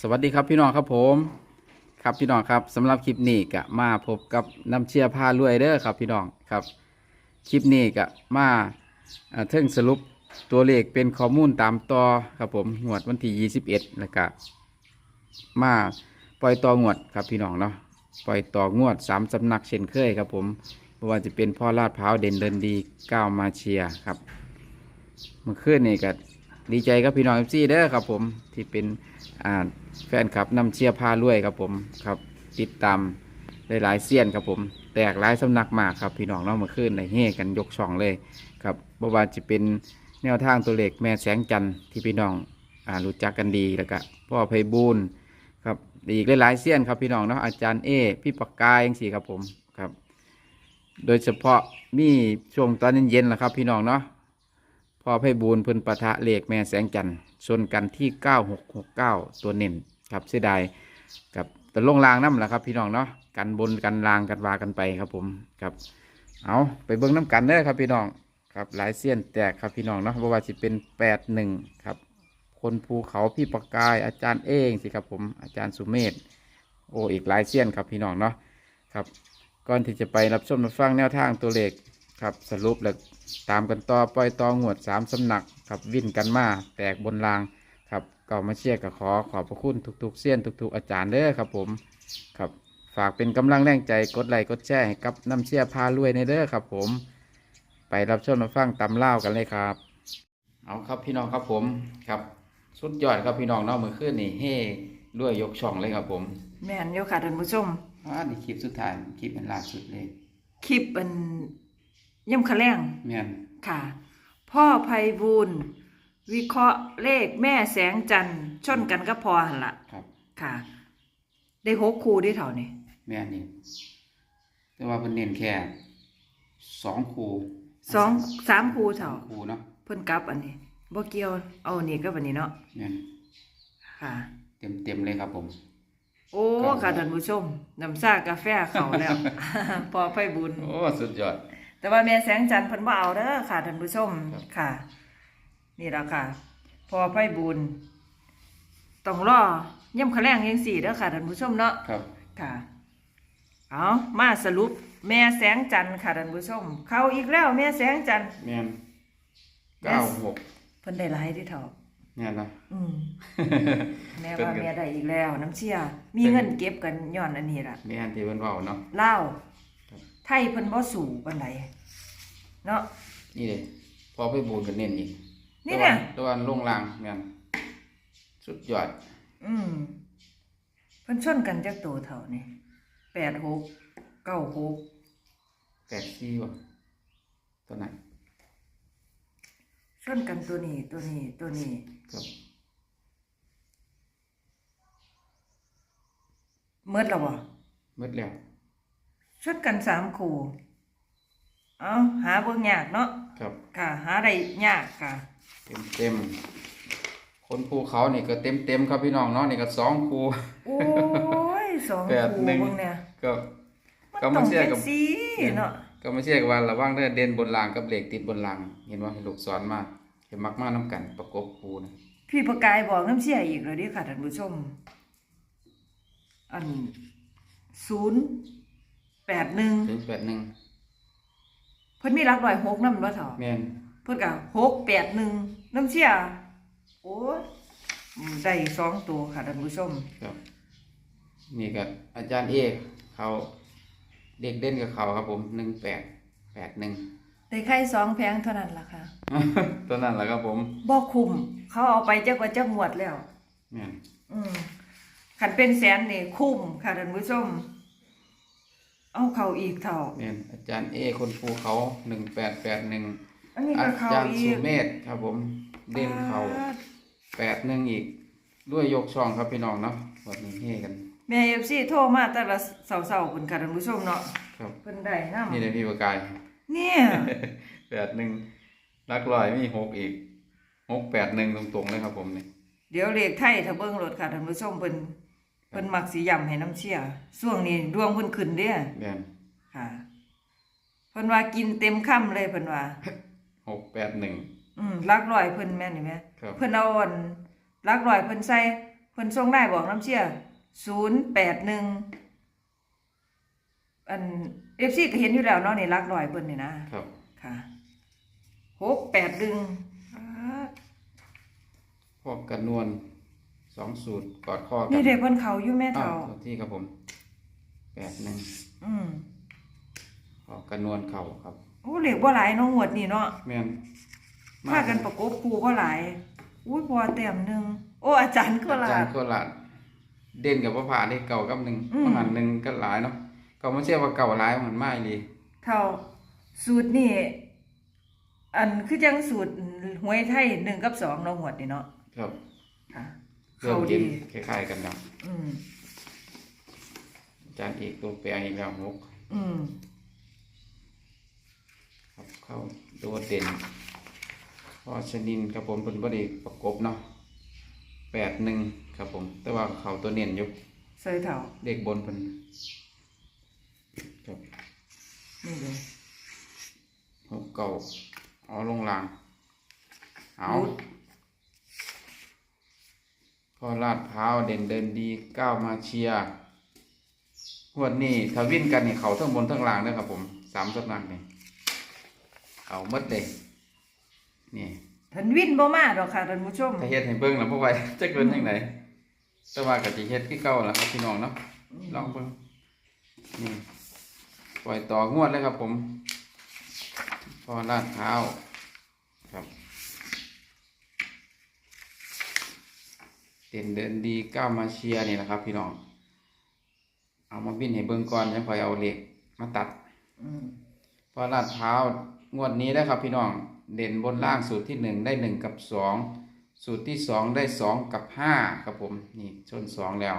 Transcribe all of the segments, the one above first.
สวัสดีครับพี่น้องครับผม ครับพี่น้องครับสำหรับคลิปนี้ก็มาพบกับน้ำเชียร์ผ้ารวยเด้อครับพี่น้องครับคลิปนี้ก็มาเอ่อเทิงสรุปตัวเลขเป็นข้อมูลตามต่อครับผมงวดวันที่ 21แล้วก็มาปล่อยต่องวดครับพี่น้องเนาะปล่อยต่องวดสามสำนักเช่นเคยครับผมไม่ว่าจะเป็นพ่อลาดพร้าวเด่นเดินดีก้าวมาเชียร์ครับ เมื่อคืนนี่ก็ ดีใจกับพี่น้องเอฟซีเด้อครับผมที่เป็นอ่าแฟนคลับนำเชียร์พารวยครับผมครับติดตามหลายๆเซียนครับผม แตกหลายสำนักมากครับพี่น้องเนาะเมื่อคืนในเฮกันยกช่องเลยครับบ่ว่าจะเป็นแนวทางตัวเลขแม่แสงจันทร์ที่พี่น้องอ่ารู้จักกันดีแล้วก็พ่อไพบูลครับอีกหลายๆเซียนครับพี่น้องเนาะอาจารย์เอพี่ปากกายยังสี่ครับผมครับ โดยเฉพาะมีช่วงตอนเย็นๆแหละครับพี่น้องเนาะ พอไพบูลเพิ่นปะทะเลขแม่แสงจันทร์ชนกันที่ 9669 ตัวเน้นครับเสียดายกับแตะลงรางน้ำแหละครับ พี่น้องเนาะกันบนกันรางกันวากันไปครับผมครับเอาไปเบิ้งน้ำกันเด้อครับพี่น้องครับหลายเสี้ยนแตกครับพี่น้องเนาะเพราะว่าจะเป็น 81 ครับ คนภูเขาพี่ประกายอาจารย์เองสิครับผมอาจารย์สุเมธโอ้อีกหลายเสี้ยนครับพี่น้องเนาะครับก่อนที่จะไปรับชมรับฟังแนวทางตัวเลข ครับสรุปแล้วตามกันต่อปล่อยต่องวดสามสำนักครับวิ่นกันมาแตกบนรางครับเก่ามาเชียร์กับขอขอบพระคุณทุกๆเสี้ยนทุก ๆ อาจารย์เด้อครับผมครับฝากเป็นกำลังแรงใจกดไลค์กดแชร์ให้กับน้ำเชียร์พารวยในเด้อครับผม ไปรับชมรับฟังตำเล่าวกันเลยครับ เอาครับพี่น้องครับผมครับ สุดยอดครับพี่น้องเนาะมือขึ้นนี่เฮ้ด้วยยกช่องเลยครับผมแม่นอยู่ค่ะท่านผู้ชมอ่านี่คลิปสุดท้ายคลิปเป็นล่าสุดเลย คลิปอัน ย่ำคะแรงแม่นค่ะ พ่อไพบูลย์วิเคราะห์เลขแม่แสงจันทร์ชนกันก็พอหันละครับ ค่ะ ได้หกคูได้เท่านี้แม่นี่แต่ว่าเพิ่นเน้นแค่สองคูสองสามคูเท่า คูเนาะเพิ่นกลับอันนี้บ่เกี่ยวเอาอันนี้กับอันนี้เนาะแม่นค่ะ เต็มเต็มๆเลยครับผม โอ้ครับค่ะท่านผู้ชมน้ำซ่ากาแฟเข้าแล้วพ่อไพบูลย์โอ้ สุดยอด แต่ว่าแม่แสงจันทร์เพิ่นบ่เอาเด้อค่ะท่านผู้ชมครับ ค่ะ นี่แล้วค่ะ พอไพ่บุญต้องรอย่ำคะแรงยังสี่เด้อค่ะท่านผู้ชมเนาะ ครับ ค่ะ เอามาสรุปแม่แสงจันทร์ค่ะท่านผู้ชม เข้าอีกแล้วแม่แสงจันทร์แม่นเก้าหกเพิ่นได้หลายที่เท่าแม่นนะ อืมแม่เพิ่นว่าก็แม่ได้อีกแล้ว น้ำเชี่ยมีเงินเก็บกันย้อนอันนี้ล่ะ แม่นที่เพิ่นเว้าเนาะ เล่าวครับ ไทยเพิ่นบ่สู่ปานใดเนาะ นี่เลยพอไปบูนกันเน้นอีกนี่เนี่ยตะวันลงลางแม่นสุดยอดอืมเพิ่นชนกันจักตัวเท่านี่แปดหกเก้าหกแปดซี่บ่ตัวไหนชนกันตัวนี้ตัวนี้ตัวนี้ ครับเมื่อแล้วบ่หมดแล้ว ชนกันสามคู่ เอาหาเบิ่งยากเนาะครับ ค่ะ หาได้ยากค่ะ เต็มเต็มๆคนภูเขานี่ก็เต็มเต็มๆครับพี่น้องเนาะนี่ก็สองคู โอ้ยสองแปดคู่หนึ่ง เบิ่งเนี่ยก็ มันก็ต้มาองเชื่อเป็นกับ สีเนาะก็ไม่เชื่อกับว่าระว่างเด้อเด่นบนรางกับเหล็กติดบนรางเห็นว่าลูกศรมากเห็นมักมากน้ำกันประกบคูนะพี่ประกายบอกน้ำเสียอีกเลยเดิค่ะท่านผู้ชม อันศูนย์ แปดหนึ่งถึงแปดหนึ่งเพิ่นมีรักร้อยหกนำบ่เถาะแม่นเพิ่นก็หกแปดหนึ่งน้ำเชี่ยโอ้ยอืมได้สองตัวค่ะท่านผู้ชม ครับ นี่ก็อาจารย์เอกเขาเด็กเด่นกับเขาครับผมหนึ่งแปดแปดหนึ่ง ได้ไข่สองแพงเท่านั้นล่ะค่ะตัวนั้นแหละครับผมบ่คุ้มเขาเอาไปจักว่าจักงวดแล้ว แม่น อืมคันเป็นแสนนี่คุ้มค่ะท่านผู้ชม เอาเขาอีกเท่าแม่นอาจารย์เอคนภูเขาหนึ่งแปดแปดหนึ่งอันนี้อาก็เขาจารย์อีสุกเมธครับผมเด่นเขาอ่แปดหนึ่งอีกด้วยยกช่องครับพี่น้องเนาะวันนี้เฮกันแม่ FC โทรมาแต่ละเสาๆเพิ่นค่ะท่านผู้ชมเนาะครับ เพิ่นได้นำนี่เลยพี่ประกาย เนี่ย แปดหนึ่งลักลอยมีหกอีกหกแปดหนึ่งตรงๆเลยครับผมนี่เดี๋ยวเลขไทยถ้าเบิ่งรถค่ะท่านผู้ชมเพิ่น เพิ่นมักสิย้ำให้น้ำเชี่ยช่วงนี้ดวงเพิ่นขึ้นเด้อแม่นค่ะเพิ่นว่ากินเต็มค่ำเลยเพิ่นว่า หกแปดหนึ่ง อืมลักร้อยเพิ่นแม่นนี่แม่ครับ เพิ่นเอาอันลักร้อยเพิ่นใส่เพิ่นส่งได้บอกน้ำเชี่ยศูนย์แปดหนึ่งอันเอฟซีก็เห็นอยู่แล้วเนาะนี่รักลอยเพิ่นนี่นะครับ ค่ะหกแปดหนึ่งพวกกันนวล สองสูตรกอดข้อกันี่เด็กเพิ่นเขาอยู่แม่อ้าเฒ่าวโทษที่ครับผมแปดหนึ่งอืมพอกันนวลเข่าครับ โอ้เหล็กบ่หลายเนาะงวดนี่เนาะแม่นพากันประกบคู่บ่หลายอุ้ยพอแต้มหนึงโอ้อาจารย์ก็อาหลาจารยย์ก็หลาดเด่นกับว่าผ่าได้เก่ากับหนึ่งอืม มหันหนึ่งก็หลายเนาะเขาไม่เชื่อว่าเก่าหลายมันไม่ดีเท่าสูตรนี่อันคือจังสูตรหวยไทยหนึ่งกับสองเนาะงวดนี่เนาะครับ ค่ะ เริ่เขามเห็ดีนคล้ายๆกันแล้วอืมอาจารย์เอกตัวแปรอีกแล้วหกอืมครับเข้าโดดเด่นพอชนินครับผมเป็นบริประกบเนาะแปดหนึ่งครับผม แต่ว่าเขาตัวเน้นอยุใส่เท่าเด็กบนเป็นครับนี่เลยหกเก่าเอาลงล่างเอารุด พอลาดพร้าวเด่นเดินดีก้าวมาเชียร์หวดนี้ถ้าวิ่นกันนี่เขาทั้งบนทั้งล่างเด้อครับผมสามสำนักนี่เอาหมดเลยนี่ท่านวินบ่มาดอกค่ะท่านผู้ชมถ้าเฮ็ดให้เบิ่งแล้วพวกไว้จะเกินยังไงแต่ว่าก็สิเฮ็ดคือเก่าล่ะครับพี่น้องเนาะลองเบิ่งนี่ปล่อยต่องวดเลยครับผม พอลาดพร้าวครับ เด่นเดินดีก้าวมาเชียร์นี่แหละครับ พี่น้อง เอามาบินให้เบิ่งก่อนยังค่อยเอาเหล็กมาตัดอืมพอลาดพร้าวงวดนี้ได้ครับ พี่น้องเด่นบนล่างสูตรที่หนึ่งได้หนึ่งกับสองสูตรที่สองได้สองกับห้าครับผมนี่ชนสองแล้ว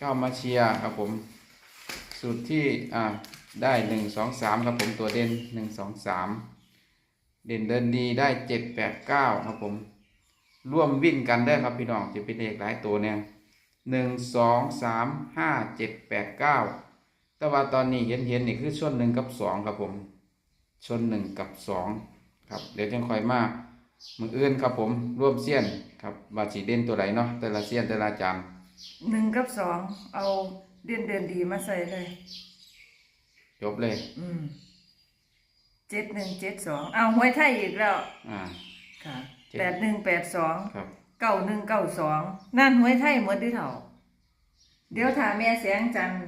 ก้าวมาเชียร์ครับผม สูตรที่อ่าได้หนึ่งสองสามครับผมตัวเด่นหนึ่งสองสามเด่นเดินดีได้เจ็ดแปดเก้าครับผม ร่วมวิ่นกันได้อครับพี่น้องจะเป็นเลขหลายตัวเนี่ยหนึ่งสองสามห้าเจ็ดแปดเก้าแต่ว่าตอนนี้เห็นเห็นๆนี่คือชนหนึ่งกับสองครับผมชนหนึ่งกับสองครับ เดี๋ยวจังคอยมามืออื่นครับผมร่วมเสี้ยนครับว่าสีเด่นตัวไหนเนาะแต่ละเสี้ยนแต่ละอาจารย์หนึ่งกับสองเอาเด่นเด่นดีมาใส่เลย จบเลย อืมเจ็ดหนึ่งเจ็ดสองเอาหวยไทยอีกแล้ว อ่าค่ะเจ็ด แปดหนึ่งแปดสองครับ เก้าหนึ่งเก้าสองนั่นหวยไทยหมดเด้วยเถ่า เดี๋ยวถามแม่แสงจันทร์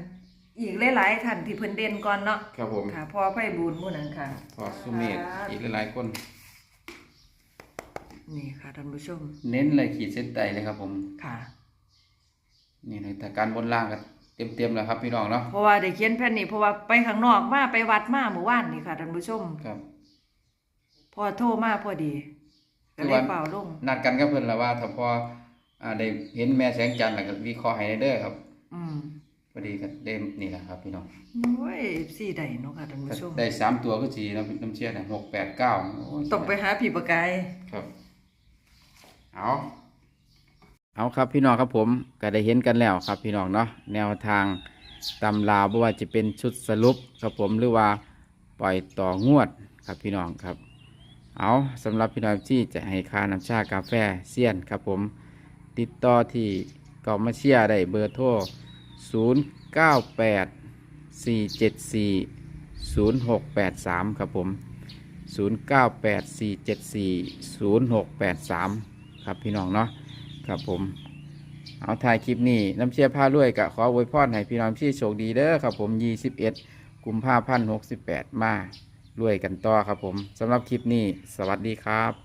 อีกหลายๆท่านที่เพิ่นเด่นก่อนเนาะครับผมค่ะพอไพ่บูนหมู่นั้นค่ะ พอสุเมธอีกหลายๆคน นี่ค่ะท่านผู้ชม เน้นเลยขีดเส้นใต้เลยครับผม ค่ะ นี่เลยแต่การบนล่างกันเต็มๆแล้วครับพี่น้องเนาะ เพราะว่าได้เขียนแผ่นนี้เพราะว่าไปข้างนอกมาไปวัดมาเมื่อวานนี่ค่ะท่านผู้ชม ครับ พอโทรมาพอดี ก็เลยเป่าลงนัดกันกับเพิ่นแล้วว่าถ้าพออ่าได้เห็นแม่แสงจันทร์แล้วก็วิเคราะห์ให้ได้เด้อครับ อืมพอดีก็เด้นี่แหละครับ พี่น้องโอ้ยสี่ใดเนาะค่ะท่านผู้ชมได้สามตัวก็สีน้ำน้ำเชื่อนะหกแปดเก้าโอ้ยต้องไปหาผีประกายครับเอาเอาครับพี่น้องครับผมก็ได้เห็นกันแล้วครับพี่น้องเนาะแนวทางตำราบ่ว่าจะเป็นชุดสรุปครับผมหรือว่าปล่อยต่องวดครับพี่น้องครับ เอาสำหรับพี่น้องที่จะให้ค่าน้ำชากาแฟเซียนครับผม ติดต่อที่กอมาเชียได้เบอร์โทร 0 9 8 4 7 4 0 6 8 3 ครับผม 0 9 8 4 7 4 0 6 8 3 ครับพี่น้องเนาะครับผม เอาถ่ายคลิปนี้น้ำเชียร์ผ้ารวยกะขออวยพรให้พี่น้องที่โชคดีเด้อครับผม 21 กุมภาพันธ์68 มา รวยกันต่อครับผมสำหรับคลิปนี้ สวัสดีครับ